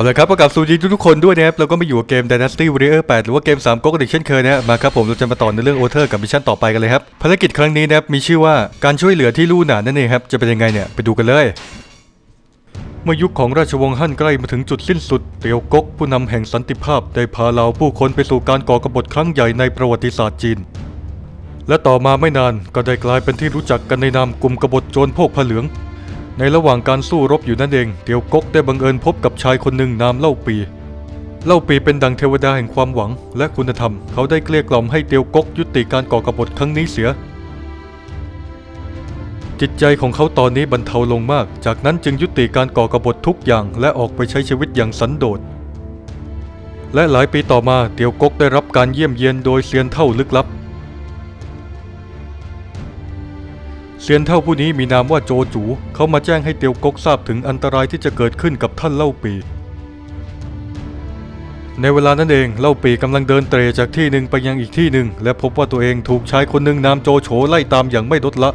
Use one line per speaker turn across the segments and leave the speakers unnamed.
เอาละครับประกาศสวัสดีทุกๆคนด้วยนะครับเราก็มาอยู่กับเกม Dynasty Warrior 8 หรือว่าเกม 3ก๊กอีกเช่นเคยนะมาครับผมเราจะมาต่อในเรื่องโอเทอร์กับมิชชั่นต่อไปกันเลยครับภารกิจครั้งนี้นะครับมีชื่อว่าการช่วยเหลือที่ลู่หนานนั่นเองครับจะเป็นยังไงเนี่ยไปดูกันเลยเมื่อยุคของราชวงศ์ฮั่นใกล้มาถึงจุดสิ้นสุด เตียวก๊กผู้นำแห่งสันติภาพได้พาเหล่าผู้คนไปสู่การก่อกบฏครั้งใหญ่ในประวัติศาสตร์จีน และต่อมาไม่นานก็ได้กลายเป็นที่รู้จักกันในนามกลุ่มกบฏโจรพวกผ้าเหลือง ในระหว่างการสู้รบอยู่นั่นเองเตียวกกได้บังเอิญพบกับชายคนหนึ่งนามเล่าปีเล่าปีเป็นดังเทวดาแห่งความหวังและคุณธรรม เขาได้เกลี้ยกล่อมให้เตียวกกยุติการก่อกบฏครั้งนี้เสีย จิตใจของเขาตอนนี้บรรเทาลงมาก จากนั้นจึงยุติการก่อกบฏทุกอย่าง และออกไปใช้ชีวิตอย่างสันโดษ และหลายปีต่อมาเตียวกกได้รับการเยี่ยมเยียนโดยเซียนเท่าลึกลับ เซียนเท่าผู้นี้มีนามว่าโจจู เขามาแจ้งให้เตียวกกทราบถึงอันตรายที่จะเกิดขึ้นกับท่านเล่าปี ในเวลานั้นเองเล่าปีกำลังเดินเตรจากที่หนึ่งไปยังอีกที่หนึ่ง และพบว่าตัวเองถูกชายคนหนึ่งนามโจโฉไล่ตามอย่างไม่ลดละ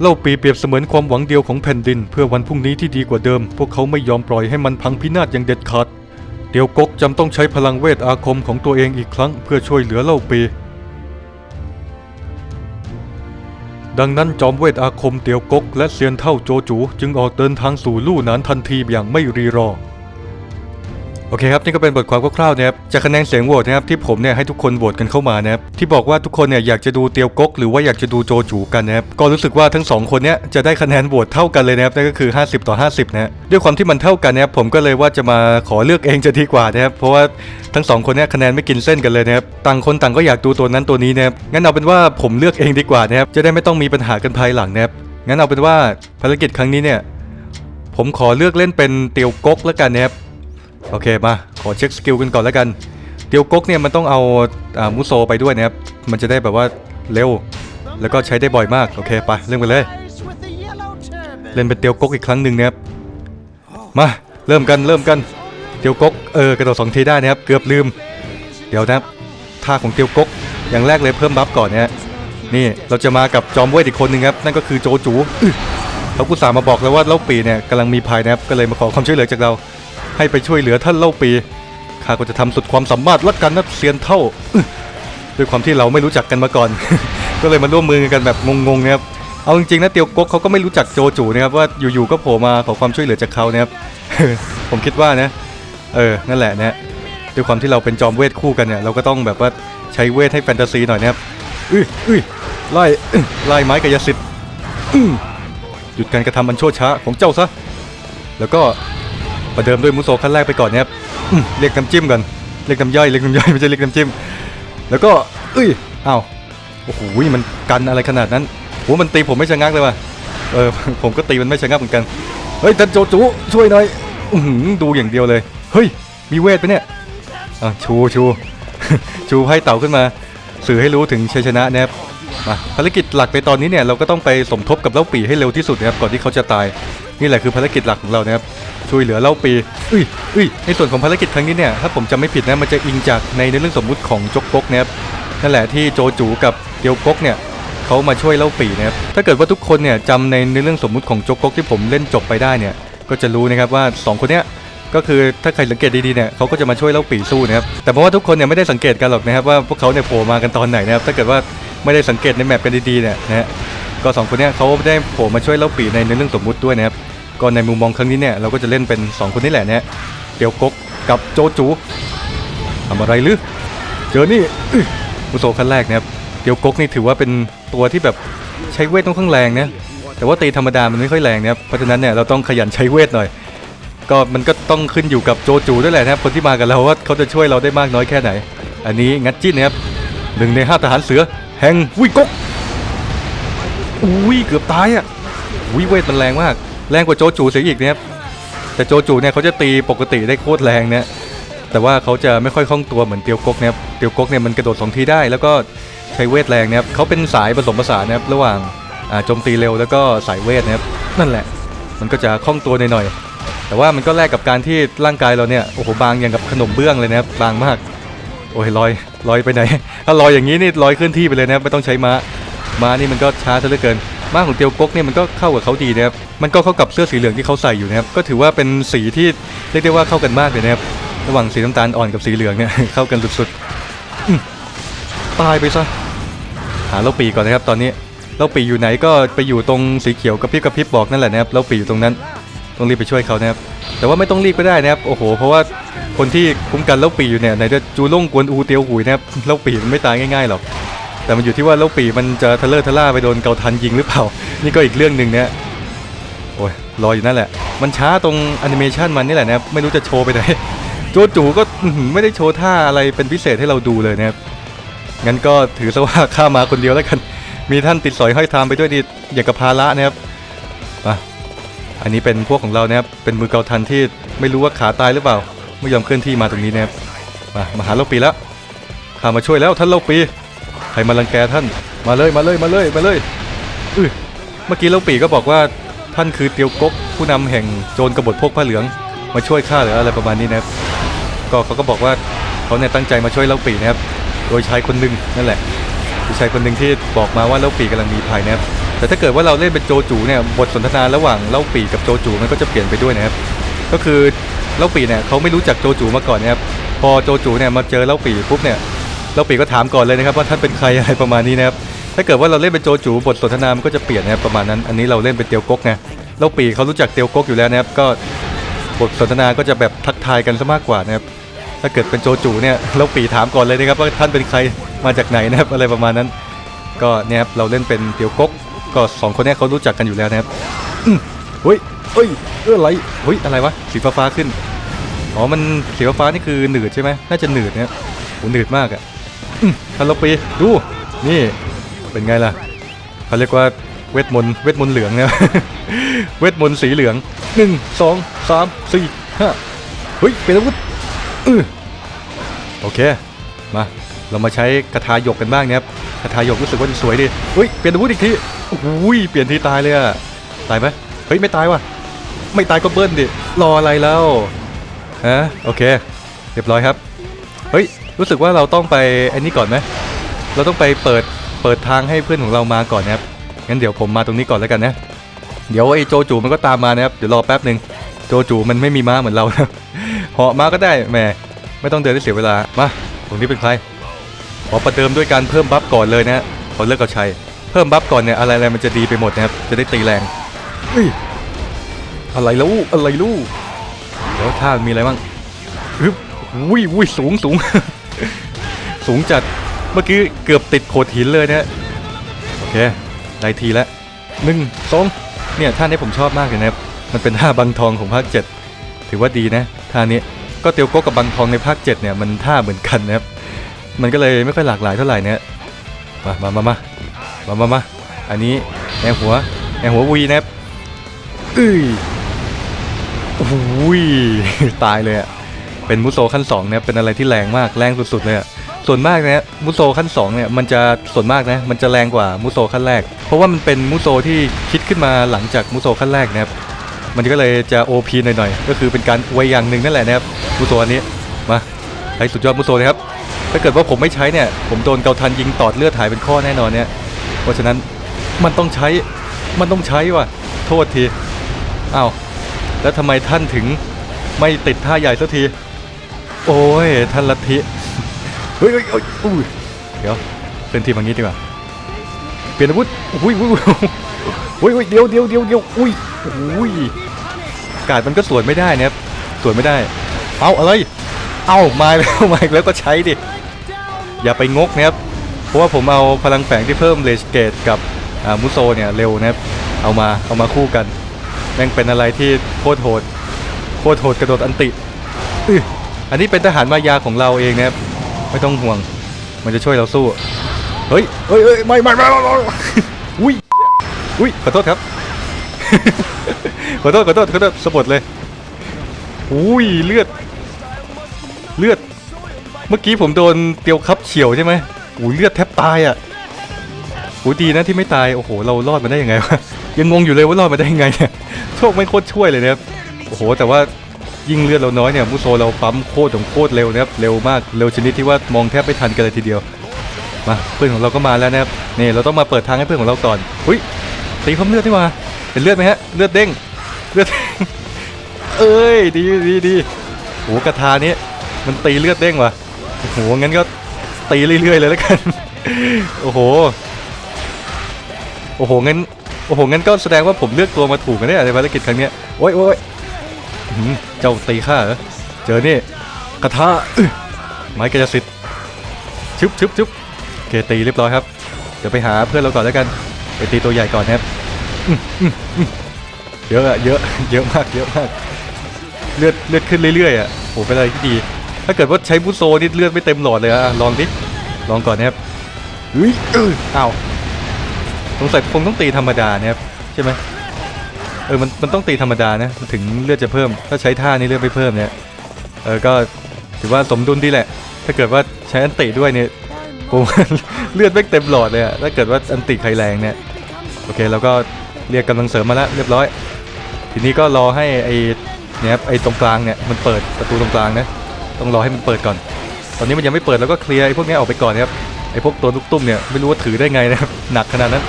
เล่าปีเปรียบเสมือนความหวังเดียวของแผ่นดิน เพื่อวันพรุ่งนี้ที่ดีกว่าเดิม พวกเขาไม่ยอมปล่อยให้มันพังพินาศอย่างเด็ดขาดเตียวกกจำต้องใช้พลังเวทอาคมของตัวเองอีกครั้ง เพื่อช่วยเหลือเล่าปี ดังนั้นจอมเวทอาคมเตียวกก และเซียนเท่าโจจู จึงออกเดินทางสู่ลู่หนานทันทีอย่างไม่รีรอ โอเคครับนี่ก็เป็นบทความคร่าวๆนะครับจากคะแนนเสียงโหวตนะครับที่ผมเนี่ยให้ทุกคนโหวตกันเข้ามานะครับที่บอกว่าทุกคนเนี่ยอยากจะดูเตียวกก หรือว่าอยากจะดูโจจูกันนะครับก็รู้สึกว่าทั้งสองคนเนี้ยจะได้คะแนนโหวตเท่ากันเลยนะครับนั่นก็คือ 50 ต่อ 50นะฮะด้วยความที่มันเท่ากันนะครับผมก็เลยว่าจะมาขอเลือกเองจะดีกว่านะครับเพราะว่าทั้งสองคนเนี้ยคะแนนไม่กินเส้นกันเลยนะครับต่างคนต่างก็อยากดูตัวนั้นตัวนี้นะครับงั้นเอาเป็นว่าผมเลือกเองดีกว่านะครับจะได้ไม่ต้องมีปัญหากันภายหลังนะครับงั้นเอาเป็นว่าภารกิจครั้งนี้เนี่ยผมขอเลือกเล่นเป็นเตียวกกแล้วกันนะครับ โอเคมาขอเช็คสกิลกันก่อนแล้วกันเตียวก๊กเนี่ยมันต้องเอาอามุโซไปด้วยนะครับ มันจะได้แบบว่าเร็ว แล้วก็ใช้ได้บ่อยมาก โอเคไปเล่นไปเลย เล่นเป็นเตียวก๊กอีกครั้งหนึ่งนะครับ มาเริ่มกันเริ่มกันเตียวก๊กเออกระโดดสองทีได้นะครับ เกือบลืม เดี๋ยวนะครับท่าของเตียวก๊กอย่างแรกเลยเพิ่มบัฟก่อนเนะฮะนี่เราจะมากับจอมเวทอีกคนหนึ่งครับ นั่นก็คือโจจูเขากุสาห์มาบอกแล้วว่าเล่าปีเนี่ยกำลังมีภัยนะครับก็เลยมาขอความช่วยเหลือจากเรา ให้ไปช่วยเหลือท่านเล่าปีข้าก็จะทำสุดความสามารถละกันนะเซียนเท่า ด้วยความที่เราไม่รู้จักกันมาก่อน ก็เลยมาร่วมมือกันแบบงงๆนะครับเอาจริงๆนะเตียวก๊กเขาก็ไม่รู้จักโจจูนะครับว่าอยู่ๆก็โผล่มาขอความช่วยเหลือจากเขานะครับผมคิดว่านะเออนั่นแหละนะด้วยความที่เราเป็นจอมเวทคู่กันเนี่ยเราก็ต้องแบบว่าใช้เวทให้แฟนตาซีหน่อยนะครับอุ้ยอุ้ยไล่ไล่ไม้กายสิทธิ์หยุดการกระทำอันชั่วช้าของเจ้าซะแล้วก็ ประเดิมด้วยมุโซขั้นแรกไปก่อนนะครับเรียกน้ำจิ้มก่อนเรียกน้ำย่อยเรียกน้ำย่อยไม่ใช่เรียกน้ำจิ้ม แล้วก็เอ้ยอ้าวโอ้โหมันกันอะไรขนาดนั้นโหมันตีผมไม่ชะงักเลยว่ะเออผมก็ตีมันไม่ชะงักเหมือนกันเฮ้ยท่านโจจูช่วยหน่อยอืดูอย่างเดียวเลยเฮ้ยมีเวทปะเนี่ยอะชูชูชูไพ่เต่าขึ้นมา สื่อให้รู้ถึงชัยชนะนะครับมาภารกิจหลักในตอนนี้เนี่ยเราก็ต้องไปสมทบกับเล่าปีให้เร็วที่สุดนะครับก่อนที่เขาจะตาย นี่แหละคือภารกิจหลักของเรานะครับช่วยเหลือเล่าปีอุ้ยอุ้ยในส่วนของภารกิจครั้งนี้เนี่ยถ้าผมจำไม่ผิดนะมันจะอิงจากในเรื่องสมมุติของจกก๊กนะครับนั่นแหละที่โจจูกับเตียวก๊กเนี่ยเขามาช่วยเล่าปีนะครับถ้าเกิดว่าทุกคนเนี่ยจำในในเรื่องสมมุติของจกก๊กที่ผมเล่นจบไปได้เนี่ยก็จะรู้นะครับว่าสองคนเนี้ยก็คือถ้าใครสังเกตดีๆเนี่ยเขาก็จะมาช่วยเล่าปีสู้นะครับแต่เพราะว่าทุกคนเนี่ยไม่ได้สังเกตกันหรอกนะครับว่าพวกเขาเนี่ยโผล่มากันตอนไหนนะครับถ้าเกิดว่าไม่ได้สังเกตในแมปกันดีๆเนี่ยนะฮะ ก็สองคนเนี่ยเขาได้โผล่มาช่วยเล่าปีในในเรื่องสมมุติด้วยนะครับก็ในมุมมองครั้งนี้เนี่ยเราก็จะเล่นเป็นสองคนนี้แหละเนี่ยเตียวกกกับโจจูทำอะไรหรือเจอนี่อื้อมุโซขั้นแรกนะครับเตียวกกนี่ถือว่าเป็นตัวที่แบบใช้เวทต้องข้างแรงนะแต่ว่าตีธรรมดามันไม่ค่อยแรงนะครับเพราะฉะนั้นเนี่ยเราต้องขยันใช้เวทหน่อย ก็มันก็ต้องขึ้นอยู่กับโจจูด้วยแหละนะครับคนที่มากับเราว่าเขาจะช่วยเราได้มากน้อยแค่ไหน อันนี้งัดจิ้นนะครับหนึ่งในห้าทหารเสือแห่งวิกก อุ้ยเกือบตายอะอุ้ยเวทมันแรงมาก แรงกว่าโจจูเสียอีกนะครับแต่โจจูเนี่ยเขาจะตีปกติได้โคตรแรงเนะแต่ว่าเขาจะไม่ค่อยคล่องตัวเหมือนเตียวกกนะครับเตียวกกเนี่ยมันกระโดดสองทีได้ แล้วก็ใช้เวทแรงนะครับเขาเป็นสายผสมผสานนะครับระหว่างโจมตีเร็วแล้วก็สายเวทนะครับนั่นแหละ มันก็จะคล่องตัวหน่อยๆแต่ว่ามันก็แลกกับการที่ร่างกายเราเนี่ยโอ้โหบางอย่างกับขนมเบื้องเลยนะครับบางมากโอ้ยลอยลอยไปไหนถ้าลอยอย่างนี้นี่ลอยเคลื่อนที่ไปเลยนะครับไม่ต้องใช้ม้า ม้านี่มันก็ช้าซะเหลือเกินม้าของเตียวก๊กเนี่ยมันก็เข้ากับเขาดีนะครับมันก็เข้ากับเสื้อสีเหลืองที่เขาใส่อยู่นะครับก็ถือว่าเป็นสีที่เรียกได้ว่าเข้ากันมากเลยนะครับระหว่างสีน้ำตาลอ่อนกับสีเหลืองเนี่ยเข้ากันสุดๆตายไปซะหาเล่าปีก่อนนะครับตอนนี้เล่าปีอยู่ไหนก็ไปอยู่ตรงสีเขียวกระพริบกระพริบบอกนั่นแหละนะครับเล่าปีอยู่ตรงนั้นต้องรีบไปช่วยเขานะครับแต่ว่าไม่ต้องรีบก็ได้นะครับโอ้โห เพราะว่าคนที่คุ้มกันเล่าปีอยู่เนี่ยไหนจะจูล่งกวนอูเตียวหุยนะครับเล่าปีมันไม่ตายง่ายๆหรอก แต่มันอยู่ที่ว่าเล่าปีมันจะทะเลอร์ทะล่าไปโดนเกาทันยิงหรือเปล่า นี่ก็อีกเรื่องหนึ่งเนี่ยโอ้ยรออยู่นั่นแหละ มันช้าตรงแอนิเมชันมันนี่แหละนะครับไม่รู้จะโชว์ไปไหนโจจูก็ไม่ได้โชว์ท่าอะไรเป็นพิเศษให้เราดูเลยนะครับงั้นก็ถือซะว่าข้ามาคนเดียวแล้วกัน มีท่านติดสอยห้อยตามไปด้วยดีอย่างกับภาระนะครับมาอันนี้เป็นพวกของเรานะครับเป็นมือเกาทันที่ไม่รู้ว่าขาตายหรือเปล่า ไม่ยอมเคลื่อนที่มาตรงนี้นะครับมามาหาเล่าปีแล้วข้ามาช่วยแล้วท่านเล่าปี รมารังแกท่านมาเลยมาเลยมาเลยมาเลยอือเมื่อกี้เล่าปีก็บอกว่าท่านคือเตียวก๊กผู้นำแห่งโจรกบฏพวกผ้าเหลือง มาช่วยข้าหรืออะไรประมาณนี้นะครับก็เขาก็บอกว่าเขาเนี่ยตั้งใจมาช่วยเล่าปีนะครับ โดยชายคนหนึ่งนั่นแหละคือชายคนหนึ่งที่บอกมาว่าเล่าปีกำลังมีภัยนะครับแต่ถ้าเกิดว่าเราเล่นเป็นโจจูเนี่ยบทสนทนาระหว่างเล่าปีกับโจจูมันก็จะเปลี่ยนไปด้วยนะครับก็คือเล่าปีเนี่ยเขาไม่รู้จักโจจูมาก่อนนะครับพอโจจูเนี่ยมาเจอเล่าปีปุ๊บเนี่ย เล่าปีก็ถามก่อนเลยนะครับว่าท่านเป็นใครอะไรประมาณนี้นะครับถ้าเกิดว่าเราเล่นเป็นโจจูบทสนทนามันก็จะเปลี่ยนนะครับประมาณนั้น อันนี้เราเล่นเป็นเตียวก๊กไงเล่าปีเขารู้จักเตียวก๊กอยู่แล้วนะครับก็บทสนทนาก็จะแบบทักทายกันซะมากกว่านะครับถ้าเกิดเป็นโจจูเนี่ยเล่าปีถามก่อนเลยนะครับว่าท่านเป็นใครมาจากไหนนะครับอะไรประมาณนั้น ก็เนี่ยครับเราเล่นเป็นเตียวก๊กก็สองคนนี้เขารู้จักกันอยู่แล้วนะครับเฮ้ยเฮ้ยเอออะไรเฮ้ยอะไรวะสีฟ้าขึ้นอ๋อมันสีฟ้านี่คือหนืดใช่ไหมน่าจะหนืดเนี่ยโหหนืดมากอะ่ะอืมฮัลปีดูนี่เป็นไงล่ะเขาเรียกว่าเวทมนต์เวทมนต์เหลืองเนี่ยเวทมนต์สีเหลืองหนึ่งสองสามสี่ห้าเฮ้ยเป็นอาวุธอือโอเคมาเรามาใช้คาถาหยกกันบ้างนะครับคาถาหยกรู้สึกว่าจะสวยดีเฮ้ยเปลี่ยนอาวุธอีกทีโอ้โหเปลี่ยนทีตายเลยอะตายไหมเฮ้ยไม่ตายว่ะไม่ตายก็เบิ้ลดิรออะไรแล้วฮะโอเค เรียบร้อยครับ เฮ้ย รู้สึกว่าเราต้องไปอันนี้ก่อนไหมเราต้องไปเปิดเปิดทางให้เพื่อนของเรามาก่อนนะครับงั้นเดี๋ยวผมมาตรงนี้ก่อนแล้วกันนะ เดี๋ยวไอ้โจจูมันก็ตามมานะครับเดี๋ยวรอแป๊บหนึ่งโจจูมันไม่มีม้าเหมือนเรานะเหาะมาก็ได้แหมไม่ต้องเดินให้เสียเวลามาตรงนี้เป็นใครขอประเดิมด้วยการเพิ่มบัฟก่อนเลยนะฮะขอเลิกกับชัยเพิ่มบัฟก่อนเนี่ยอะไรอะไรมันจะดีไปหมดนะครับจะได้ตีแรงอะไรล้วอะไรลูกแล้วท่ามีอะไรบ้างฮึบวุ้ยวุ้ยสูงสูง สูงจัด เมื่อกี้เกือบติดโขดหินเลยนะฮะโอเค ได้ทีละหนึ่งสองเนี่ยท่านี้ผมชอบมากเลยนะครับมันเป็นท่าบังทองของภาค 7 ถือว่าดีนะท่านี้ก็เตียวโก้กับบังทองในภาค 7 เนี่ยมันท่าเหมือนกันนะครับมันก็เลยไม่ค่อยหลากหลายเท่าไหร่นะมามามามามามามาอันนี้แนวหัวแนวหัววีนะครับอื้ยโอ้ยตายเลยอะเป็นมุโซขั้น2เนี่ยเป็นอะไรที่แรงมากแรงสุดๆเลยอะ ส่วนมากเนี่ยมุโซขั้น2เนี่ยมันจะส่วนมากนะมันจะแรงกว่ามุโซขั้นแรก เพราะว่ามันเป็นมุโซที่คิดขึ้นมาหลังจากมุโซขั้นแรกนะครับมันก็เลยจะ OP หน่อยๆก็คือเป็นการอวยอย่างหนึ่งนั่นแหละนะครับมุโซอันนี้มาใช้สุดยอดมุโซเลยครับถ้าเกิดว่าผมไม่ใช้เนี่ยผมโดนเกาทันยิงตอดเลือดหายเป็นข้อแน่นอนเนี่ยเพราะฉะนั้นมันต้องใช้มันต้องใช้ว่ะโทษทีอ้าวแล้วทำไมท่านถึงไม่ติดท่าใหญ่สักที โอ้ยท่านลัทธิ เฮ้ยเฮ้ยเฮ้ยอุ้ยเดี๋ยวเป็นทีมอย่างนี้ดีกว่าเปลี่ยนอาวุธอุ้ยอุ้ยอุ้ยอุ้ยเดี๋ยวเดี๋ยวเดี๋ยวเดี๋ยวอุ้ยอุ้ยกาดมันก็สวนไม่ได้นะครับสวนไม่ได้ เอาอะไรเอามาแล้วมาแล้วก็ใช้ดิอย่าไปงกนะครับเพราะว่าผมเอาพลังแฝงที่เพิ่มเลสเกตกับมุโซเนี่ยเร็วนะครับเอามาเอามาคู่กันแม่งเป็นอะไรที่โคตรโหดโคตรโหดกระโดดอันติอื้ออันนี้เป็นทหารมายาของเราเองนะครับ ไม่ต้องห่วง มันจะช่วยเราสู้ เฮ้ยเฮ้ยเฮ้ยไม่ไม่ไม่ไม่ไม่อุ้ยอุ้ยขอโทษครับ ขอโทษขอโทษขอโทษสะบัดเลยอุ้ยเลือด เลือด เมื่อกี้ผมโดนเตียวคับเฉียวใช่ไหมอุ้ยเลือดแทบตายอะโอ้ดีนะที่ไม่ตายโอ้โหเรารอดมาได้ยังไงวะยังงงอยู่เลยว่ารอดมาได้ยังไงเนี่ยโชคไม่โคตรช่วยเลยนะครับโอ้โหแต่ว่า ยิ่งเลือดเราน้อยเนี่ยมุโซเราปั๊มโคตรของโคตรเร็วนะครับเร็วมากเร็วชนิดที่ว่ามองแทบไม่ทันกันเลยทีเดียวมาเพื่อนของเราก็มาแล้วนะครับนี่เราต้องมาเปิดทางให้เพื่อนของเราก่อนอุ้ยตีเพิ่มเลือดนี่หว่าเป็นเลือดไหมฮะเลือดเด้งเลือดเอ้ยดีดีดีโหกระทานี้มันตีเลือดเด้งว่ะโอ้โหงั้นก็ตีเรื่อยๆเลยแล้วกันโอ้โหโอ้โหงั้นโอ้โหงั้นก็แสดงว่าผมเลือกตัวมาถูกกันเนี่ยในภารกิจครั้งเนี้ยโอ้ยโอ้ย เจ้าตีข้าเหรอ เจอนี่กระทาอื้อไม้กระสิทธิ์ชึบชึบชึบเคตีเรียบร้อยครับ เดี๋ยวไปหาเพื่อนเราก่อนแล้วกัน ไปตีตัวใหญ่ก่อนนะครับเยอะอะเยอะเยอะมากเยอะมาก เลือดเลือดขึ้นเรื่อยๆอะโหเป็นอะไรที่ดี ถ้าเกิดว่าใช้บุโซนี่เลือดไม่เต็มหลอดเลยอะลองดิ ลองก่อนนะครับเฮ้ยเอออ้าวสงสัยคงต้องตีธรรมดานะครับใช่ไหม เออมันมันต้องตีธรรมดานะถึงเลือดจะเพิ่ม ถ้าใช้ท่านี้เลือดไม่เพิ่มเนี่ยเออก็ถือว่าสมดุลดีแหละ ถ้าเกิดว่าใช้อันติด้วยเนี่ยผมเลือดไม่เต็มหลอดเลยอะถ้าเกิดว่าอันติใครแรงเนี่ยโอเคเราก็เรียกกำลังเสริมมาแล้วเรียบร้อย ทีนี้ก็รอให้ไอ้เนี่ยไอ้ตรงกลางเนี่ยมันเปิดประตูตรงกลางนะต้องรอให้มันเปิดก่อน ตอนนี้มันยังไม่เปิดแล้วก็เคลียร์ไอ้พวกนี้ออกไปก่อนนะครับไอ้พวกตัวลูกตุ้มเนี่ยไม่รู้ว่าถือได้ไงนะครับหนักขนาดนั้น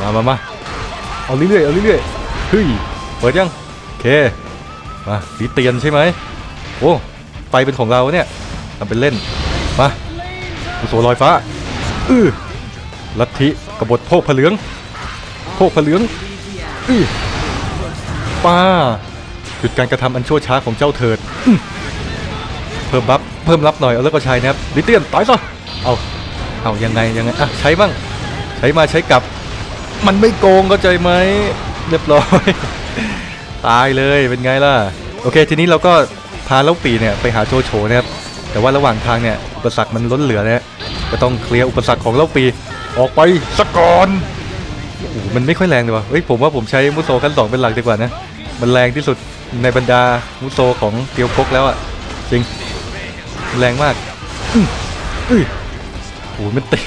มามามาเอาเรื่อยๆเอาเรื่อยๆ เฮ้ยเปิดยังโอเคมาดีเตียนใช่ไหมโอ้ไฟเป็นของเราเนี่ยทำเป็นเล่นมาโสลอยฟ้าอื้อลัทธิกบฏโพกผะเหลืองโพกผะเหลืองอื้อป้าหยุดการกระทำอันชั่วช้าของเจ้าเถิดเพิ่มบัฟเพิ่มรับหน่อยเอาแล้วก็ใช้นะครับลิเตียนตายซะเอาเอายังไงยังไงอะใช้บ้างใช้มาใช้กลับ มันไม่โกงเข้าใจไหม เรียบร้อย ตายเลยเป็นไงล่ะ โอเค ทีนี้เราก็พาเล่าปีเนี่ยไปหาโจโฉนะครับแต่ว่าระหว่างทางเนี่ยอุปสรรคมันล้นเหลือนะฮะก็ต้องเคลียร์อุปสรรคของเล่าปีออกไปสะก่อนโอ้มันไม่ค่อยแรงเลยวะเฮ้ยผมว่าผมใช้มุโซขั้นสองเป็นหลักดีกว่านะมันแรงที่สุดในบรรดามุโซของเตียวกกแล้วอะจริงแรงมากอื้ออื้อโอ้โหมันตี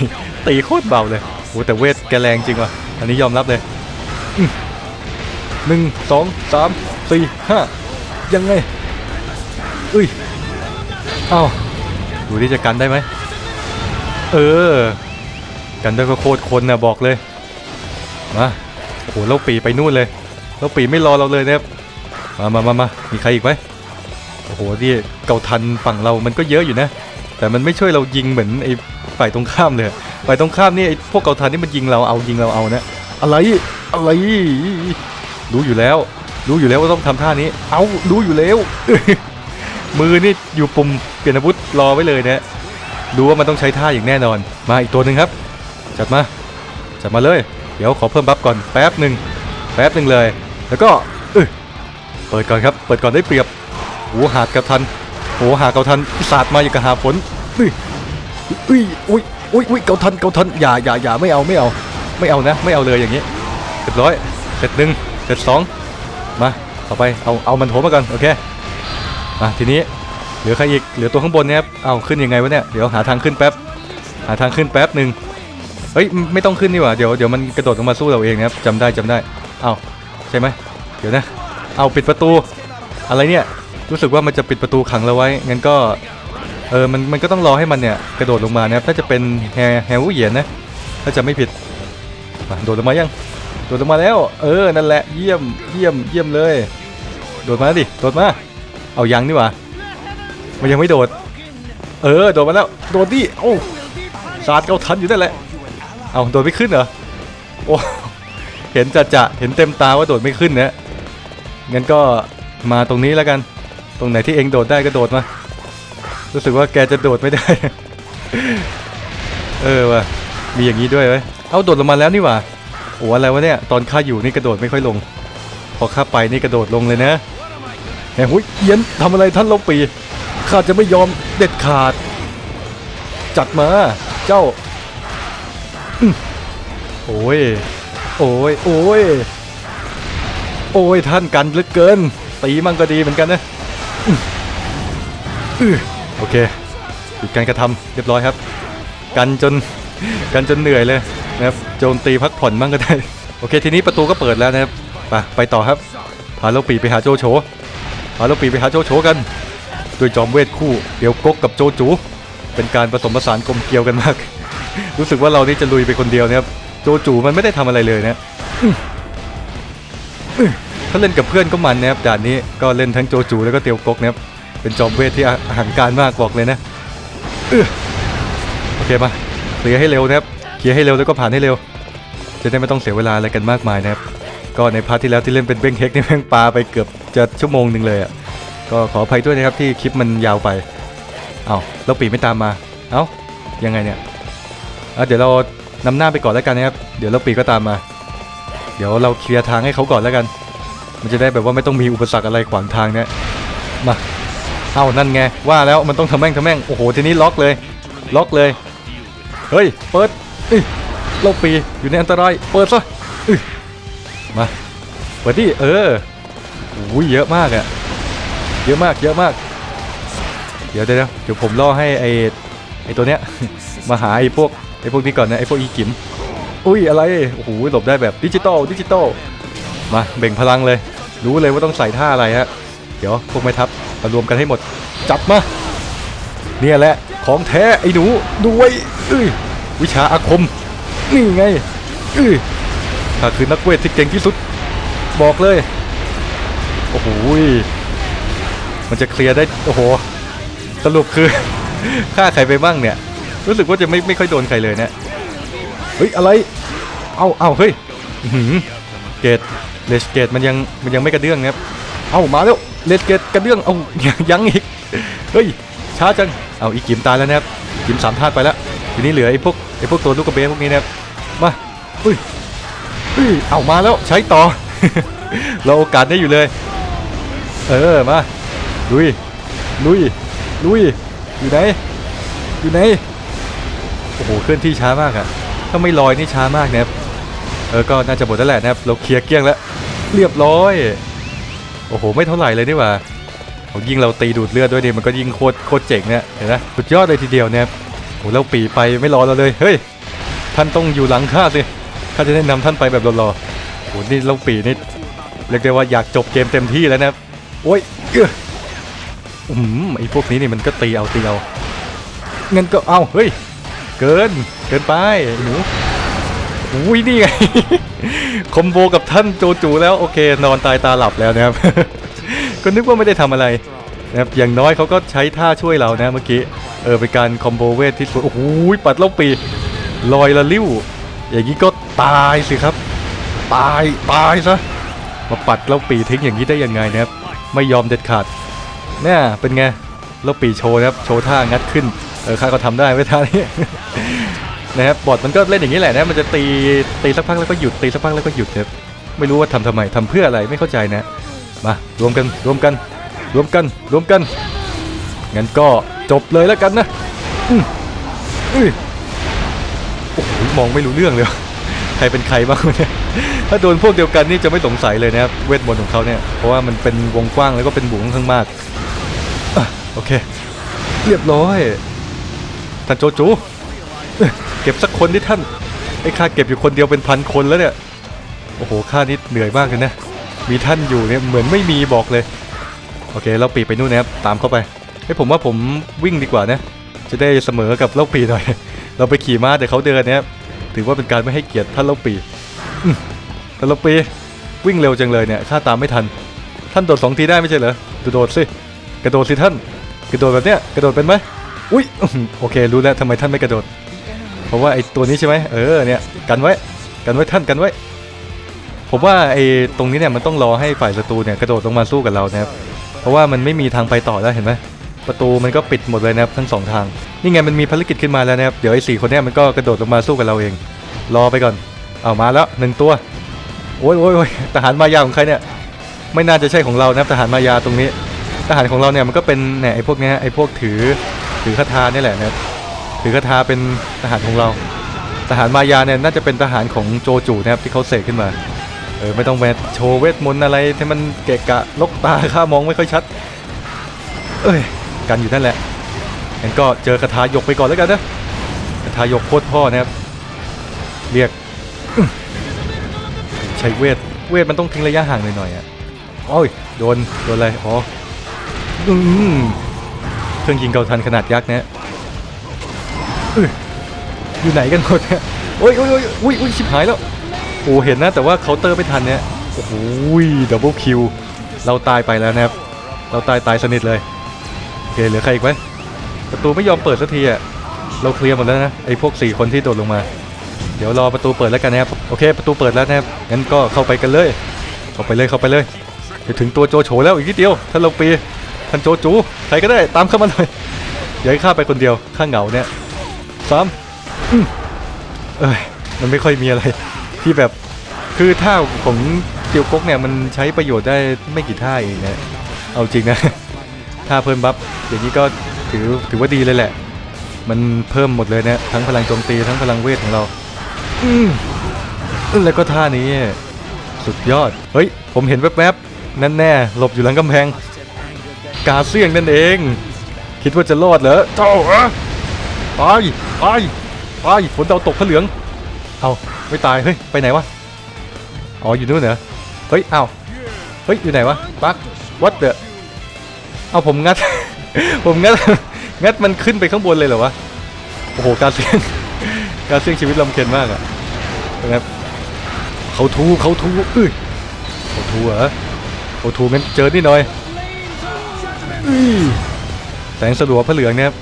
ตีโคตรเบาเลยโอ้แต่เวทแกแรงจริงว่ะอันนี้ยอมรับเลย หนึ่งสองสามสี่ห้ายังไงอุ้ยเอ้าดูที่จะกันได้ไหมเออ กันได้ก็โคตรคนนะบอกเลยมาโอ้โหเราปีไปนู่นเลยเราปีไม่รอเราเลยนะครับมามามามามีใครอีกไหมโอ้โหที่เกาทันฝั่งเรามันก็เยอะอยู่นะ แต่มันไม่ช่วยเรายิงเหมือนไอ้ฝ่ายตรงข้ามเลยฝ่ายตรงข้ามนี่ไอ้พวกเกาทันนี่มันยิงเราเอายิงเราเอานะอะไรอะไร รู้อยู่แล้ว รู้อยู่แล้วว่าต้องทำท่านี้ เอารู้อยู่แล้ว มือนี่อยู่ปุ่มเปลี่ยนอาวุธรอไว้เลยนะรู้ว่ามันต้องใช้ท่าอย่างแน่นอน มาอีกตัวหนึ่งครับ จัดมา จัดมาเลย เดี๋ยวขอเพิ่มบัฟก่อนแป๊บหนึ่งแป๊บหนึ่งเลย แล้วก็เออเปิดก่อนครับ เปิดก่อนได้เปรียบโอ้หาดกับทันโอหาเกาทันสาดมาอย่างกับหาฝนอุ้ยอุ้ยอุ้ยอุ้ยอุ้ยเกาทันเกาทันอย่าอย่าอย่าไม่เอาไม่เอา ไม่เอานะ ไม่เอาเลยอย่างนี้เรียบร้อยเสร็จหนึ่ง เสร็จสองมาต่อไปเอาเอามันโถมาก่อนโอเคมาทีนี้เหลือใครอีกเหลือตัวข้างบนเนี่ยครับเอาขึ้นยังไงวะเนี่ยเดี๋ยวหาทางขึ้นแป๊บหาทางขึ้นแป๊บหนึ่งเฮ้ยไม่ต้องขึ้นนี่หว่าเดี๋ยวเดี๋ยวมันกระโดดลงมาสู้เราเองนะครับจำได้จำได้เอาใช่ไหมเดี๋ยวนะเอาปิดประตู อะไรเนี่ยรู้สึกว่ามันจะปิดประตูขังเราไว้งั้นก็เออมันมันก็ต้องรอให้มันเนี่ยกระโดดลงมานะครับถ้าจะเป็นแฮแฮวูเหยียนนะถ้าจะไม่ผิดมาโดดลงมายัง โดดลงมาแล้ว เออ นั่นแหละ เยี่ยม เยี่ยม เยี่ยมเลย โดดมาดิ โดดมา เอายังนี่หว่ามันยังไม่โดด เออ โดดมาแล้ว โดดดิ โอ้าสาดเกาทันอยู่นั่นแหละ เอาโดดไม่ขึ้นเหรอ โอ้ เห็นจะจะเห็นเต็มตาว่าโดดไม่ขึ้นนะ งั้นก็มาตรงนี้แล้วกัน ตรงไหนที่เองโดดได้ก็โดดมา รู้สึกว่าแกจะโดดไม่ได้ เออว่ะ มีอย่างนี้ด้วยเว้ย เอาโดดลงมาแล้วนี่หว่า โอ้อะไรวะเนี่ย ตอนข้าอยู่นี่กระโดดไม่ค่อยลง พอข้าไปนี่กระโดดลงเลยนะแหมหุยเอียนทำอะไรท่านลบปีข้าจะไม่ยอมเด็ดขาด จัดมา เจ้าโอ้ย โอ้ย โอ้ย โอ้ย ท่านกันลือเกิน ตีมั่งก็ดีเหมือนกันนะโอเคหยุดการกระทำเรียบร้อยครับ กันจน กันจนเหนื่อยเลย นะครับโจมตีพักผ่อนมั่งก็ได้โอเคทีนี้ประตูก็เปิดแล้วนะครับไปไปต่อครับพาลูกปีไปหาโจโฉพาลูกปีไปหาโจโฉกันด้วยจอมเวทคู่เดี๋ยวกกกับโจจูเป็นการผสมผสานกลมเกลียวกันมาก รู้สึกว่าเรานี่จะลุยไปคนเดียวนะครับโจจูมันไม่ได้ทำอะไรเลยนะอื้ออื้อถ้าเล่นกับเพื่อนก็มันนะครับด่านนี้ก็เล่นทั้งโจจูแล้วก็เตียวกกนะครับเป็นจอมเวทที่อาหังการมากบอกเลยนะโอเคมาเคลียร์ให้เร็วนะครับ เคลียร์ให้เร็วแล้วก็ผ่านให้เร็ว จะได้ไม่ต้องเสียเวลาอะไรกันมากมายนะครับ ก็ในพาร์ทที่แล้วที่เล่นเป็นเบ้งเฮกนี่แม่งปาไปเกือบจะชั่วโมงหนึ่งเลยอะ ก็ขออภัยด้วยนะครับที่คลิปมันยาวไป เอาแล้วปีไม่ตามมา เอ้ายังไงเนี่ยอะเดี๋ยวเรานำหน้าไปก่อนแล้วกันนะครับ เดี๋ยวเราปีก็ตามมา เดี๋ยวเราเคลียร์ทางให้เขาก่อนแล้วกัน มันจะได้แบบว่าไม่ต้องมีอุปสรรคอะไรขวางทางเนี่ย มา เอานั่นไง ว่าแล้วมันต้องทำแม่งทำแม่ง โอ้โห ทีนี้ล็อกเลย ล็อกเลย เฮ้ย เปิด เอ้ยเราปีอยู่ในอันตราย เปิดซะมา เปิดดิเออโอ้ยเยอะมากอะเยอะมาก เยอะมาก เดี๋ยวเดี๋ยวเดี๋ยวผมล่อให้ไอไอตัวเนี้ย มาหาไอพวกไอพวกนี้ก่อนนะไอพวกอีกิม อุ้ยอะไร โอ้โหหลบได้แบบดิจิตอลดิจิตอล มาเบ่งพลังเลย รู้เลยว่าต้องใส่ท่าอะไรฮะ เดี๋ยวพวกแม่ทัพมารวมกันให้หมด จับมา เนี่ยแหละของแท้ไอ้หนูด้วยเอ้ย วิชาอาคม นี่ไงอ้ยข้าคือนักเวทที่เก่งที่สุด บอกเลย โอ้โหมันจะเคลียร์ได้ โอ้โห สรุปคือ ฆ่าใครไปบ้างเนี่ย รู้สึกว่าจะไม่ไม่ค่อยโดนใครเลยเนะเฮ้ย อะไร เอาเอาเฮ้ยหือเกตเลสเกตมันยังมันยังไม่กระเดื่องนะครับ เอามาแล้วเลสเกตกระเดื่องเอายังอีก เฮ้ยช้าจัง เอาอีกิมตายแล้วนะครับกิมสามธาตุไปแล้ว ทีนี้เหลือไอ้พวกไอ้พวกตัวลูกกระเบนพวกนี้นะครับมาอุ้ยอุ้ยเอามาแล้วใช้ต่อ เราโอกาสได้อยู่เลย เออมาลุยลุยลุยอยู่ไหนอยู่ไหนโอ้โหเคลื่อนที่ช้ามากอะถ้าไม่ลอยนี่ช้ามากนะครับเออก็น่าจะหมดแล้วแหละนะครับ เราเคลียร์เกลี้ยงแล้วเรียบร้อย โอ้โห ไม่เท่าไหร่เลยนี่หว่าเอายิ่งเราตีดูดเลือดด้วยดิมันก็ยิ่งโคตรโคตรเจ๋งเนี่ยเห็นไหมสุดยอดเลยทีเดียวนะครับ โอ้โหเราปีไปไม่รอเราเลย เฮ้ย ท่านต้องอยู่หลังข้าสิ ข้าจะได้นำท่านไปแบบรอๆโอ้โหนี่เราปีนี่เรียกได้ว่าอยากจบเกมเต็มที่แล้วนะโอ้ยเอออืมไอพวกนี้นี่มันก็ตีเอาตีเอางั้นก็เอาเฮ้ย เกิน เกินไปหนูอุ้ยนี่ไง คอมโบกับท่านโจจูแล้วโอเค นอนตายตาหลับแล้วนะครับ ก็นึกว่าไม่ได้ทำอะไร นะครับอย่างน้อยเขาก็ใช้ท่าช่วยเรานะเมื่อกี้เออเป็นการคอมโบเวทที่สวยโอ้โหปัดเล่าปีลอยละลิ้ว อย่างนี้ก็ตายสิครับ ตายตายซะมาปัดเล่าปีทิ้งอย่างนี้ได้ยังไงนะครับ ไม่ยอมเด็ดขาดเนี่ยเป็นไงเล่าปีโชว์นะครับโชว์ท่างัดขึ้นเออข้าก็ทำได้ไว้ท่านี้นะครับบอดมันก็เล่นอย่างนี้แหละนะมันจะตีตีสักพักแล้วก็หยุดตีสักพักแล้วก็หยุดครับไม่รู้ว่าทำทำไมทำเพื่ออะไรไม่เข้าใจนะมารวมกันรวมกัน รวมกันรวมกันงั้นก็จบเลยแล้วกันนะอืมอื้อโอ้โหมองไม่รู้เรื่องเลยใครเป็นใครบ้างเนี่ยถ้าโดนพวกเดียวกันนี่จะไม่สงสัยเลยนะครับเวทมนต์ของเขาเนี่ยเพราะว่ามันเป็นวงกว้างแล้วก็เป็นบุ๋งข้างมากอโอเค เรียบร้อยท่านโจจูเอ้ยเก็บสักคนที่ท่านไอ้ข้าเก็บอยู่คนเดียวเป็นพันคนแล้วเนี่ยโอ้โหข้านี่เหนื่อยมากเลยนะมีท่านอยู่เนี่ยเหมือนไม่มีบอกเลย โอเคเราปีไปนู่นนะครับตามเข้าไปไอ้ยผมว่าผมวิ่งดีกว่านะจะได้เสมอกับเล่าปีหน่อย เราไปขี่ม้าแต่เขาเดินนะครับถือว่าเป็นการไม่ให้เกียรติท่านเล่าปีอืมแต่เล่าปีวิ่งเร็วจังเลยเนี่ยข้าตามไม่ทัน ท่านโดดสองทีได้ไม่ใช่เหรอโดดสิกระโดดสิท่านกระโดดแบบเนี้ยกระโดดเป็นไหมอุ้ยโอเครู้แล้วทำไมท่านไม่กระโดด เพราะว่าไอ้ตัวนี้ใช่ไหมเออเนี่ยกันไว้กันไว้ท่านกันไว้ ผมว่าไอ้ตรงนี้เนี่ยมันต้องรอให้ฝ่ายศัตรูเนี่ยกระโดดลงมาสู้กับเรานะครับ เพราะว่ามันไม่มีทางไปต่อแล้วเห็นไหมประตูมันก็ปิดหมดเลยนะครับทั้งสองทาง นี่ไงมันมีภารกิจขึ้นมาแล้วนะครับ เดี๋ยวไอ้สี่คนนี้มันก็กระโดดลงมาสู้กับเราเอง รอไปก่อน เอามาแล้วหนึ่งตัว โอ้ยโอ้ยโอ้ยทหารมายาของใครเนี่ย ไม่น่าจะใช่ของเรานะครับทหารมายาตรงนี้ ทหารของเราเนี่ยมันก็เป็นเนี่ยไอ้พวกเนี้ยไอ้พวกถือถือคาถาเนี่ยแหละนะครับถือคาถาเป็นทหารของเรา ทหารมายาเนี่ยน่าจะเป็นทหารของโจจูนะครับที่เขาเสกขึ้นมา เออไม่ต้องแวะโชว์เวทมนต์อะไรที่มันเกะกะลกตาข้ามองไม่ค่อยชัด เอ้ยกันอยู่นั่นแหละงั้นก็เจอคาถาหยกไปก่อนแล้วกันนะคาถาหยกโคตรพ่อนะครับเรียกใช้เวทเวทมันต้องทิ้งระยะห่างหน่อยๆอะโอ้ยโดนโดนอะไรอ๋อเครื่องยิงเกาทันขนาดยักษ์เนี่ยอยู่ไหนกันหมดเนี่ยโอ้ยโอ้ยโอ้ยอุ้ยอุ้ยชิบหายแล้ว อ้เห็นนะแต่ว่าเคาน์เตอร์ไม่ทันเนี่ยโอ้โหดับเบิลคิวเราตายไปแล้วนะครับ เราตายตายสนิทเลยโอเคเหลือใครอีกไหมประตูไม่ยอมเปิดสักทีอะเราเคลียร์หมดแล้วนะไอ้พวกสี่คนที่โดดลงมา เดี๋ยวรอประตูเปิดแล้วกันนะครับโอเค ประตูเปิดแล้วนะครับงั้นก็เข้าไปกันเลย เข้าไปเลยเข้าไปเลยจะถึงตัวโจโฉแล้วอีกนิดเดียวท่านลงปีท่านโจจูใครก็ได้ตามเข้ามาหน่อยอย่าให้ข้าไปคนเดียวข้าเหงาเนี่ยสามเอ้ยมันไม่ค่อยมีอะไร ที่แบบคือท่าของเตียวกกเนี่ยมันใช้ประโยชน์ได้ไม่กี่ท่าเองนะเอาจริงนะท่าเพิ่มบัฟอย่างนี้ก็ถือถือว่าดีเลยแหละ มันเพิ่มหมดเลยนะทั้งพลังโจมตีทั้งพลังเวทของเราอืมแล้วก็ท่านี้สุดยอด เฮ้ย ผมเห็นแวบๆ นั่นแน่หลบอยู่หลังกำแพง กาเซียงนั่นเอง คิดว่าจะรอดเหรอเจ้าเหรอตายตายตายฝนดาวตกพระเหลือง เอา ไม่ตาย เฮ้ย ไปไหนวะ อ๋อ อยู่นู่นเหรอ เฮ้ยเอาเฮ้ย อยู่ไหนวะปักวัดเดอะเอาผมงัด ผมงัด งัดมันขึ้นไปข้างบนเลยเหรอวะ โอ้โห การเสี่ยง การเสี่ยงชีวิตลำเค็ญมากอะนะครับเขาทูเขาทูอื้อเขาทูเหรอเขาทูงั้นเจอนี่หน่อยอื้อแสงสลัวพระเหลืองเนะครับ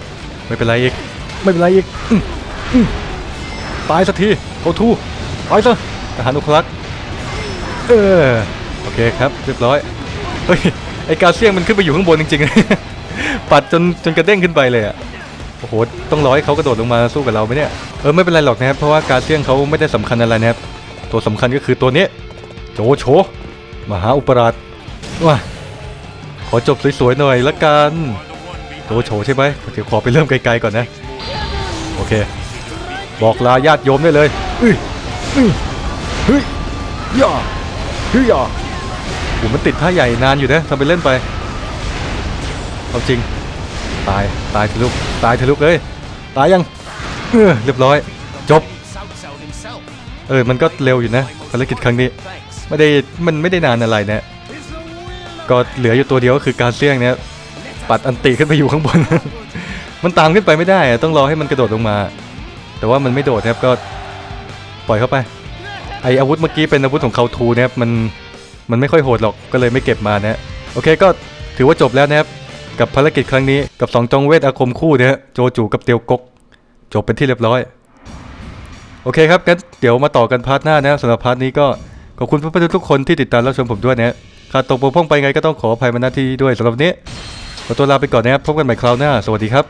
ไม่เป็นไรอีก ไม่เป็นไรอีกอ ตายสักทีเขาทูตายซะทหารอุคลักษ์เออโอเคครับเรียบร้อยเฮ้ยไอกาเสี่ยงมันขึ้นไปอยู่ข้างบนจริงๆ ปัดจนจนกระเด้งขึ้นไปเลยอะโอ้โหต้องรอให้เขากระโดดลงมาสู้กับเราไหมเนี่ยเออไม่เป็นไรหรอกนะครับเพราะว่ากาเสี่ยงเขาไม่ได้สำคัญอะไรนะครับตัวสำคัญก็คือตัวนี้โจโฉมหาอุปราชว้าขอจบสวยๆหน่อยละกันโจโฉใช่ไหมเดี๋ยวขอไปเริ่มไกลๆก่อนนะโอเค บอกลาญาติโยมได้เลยอุ้ยอุ้ยเฮ้ยย่าเฮ้ยย่าโอ้มันติดท่าใหญ่นานอยู่นะทำไปเล่นไปเอาจริง ตายตายทะลุตายทะลุเลยตายยังเออเรียบร้อย จบ เออมันก็เร็วอยู่นะภารกิจครั้งนี้ไม่ได้มันไม่ได้นานอะไรนะก็เหลืออยู่ตัวเดียวก็คือการเสี่ยงเนี่ยปัดอันติขึ้นไปอยู่ข้างบน มันตามขึ้นไปไม่ได้อะต้องรอให้มันกระโดดลงมา แต่ว่ามันไม่โดดนะครับก็ปล่อยเข้าไปไออาวุธเมื่อกี้เป็นอาวุธของเขาทูนะครับมันมันไม่ค่อยโหดหรอกก็เลยไม่เก็บมานะโอเคก็ถือว่าจบแล้วนะครับกับภารกิจครั้งนี้กับ2จองเวทอาคมคู่นะฮะโจจูกับเตียวกก จบเป็นที่เรียบร้อย โอเคครับงั้นเดี๋ยวมาต่อกันพาร์ทหน้านะสำหรับพาร์ทนี้ก็ขอบคุณเพื่อนๆทุกคนที่ติดตามรับชมผมด้วยนะฮะขาดตกบกพร่องไปไงก็ต้องขออภัยมาณที่ด้วยสำหรับวันนี้ขอตัวลาไปก่อนนะครับพบกันใหม่คราวหน้า สวัสดีครับ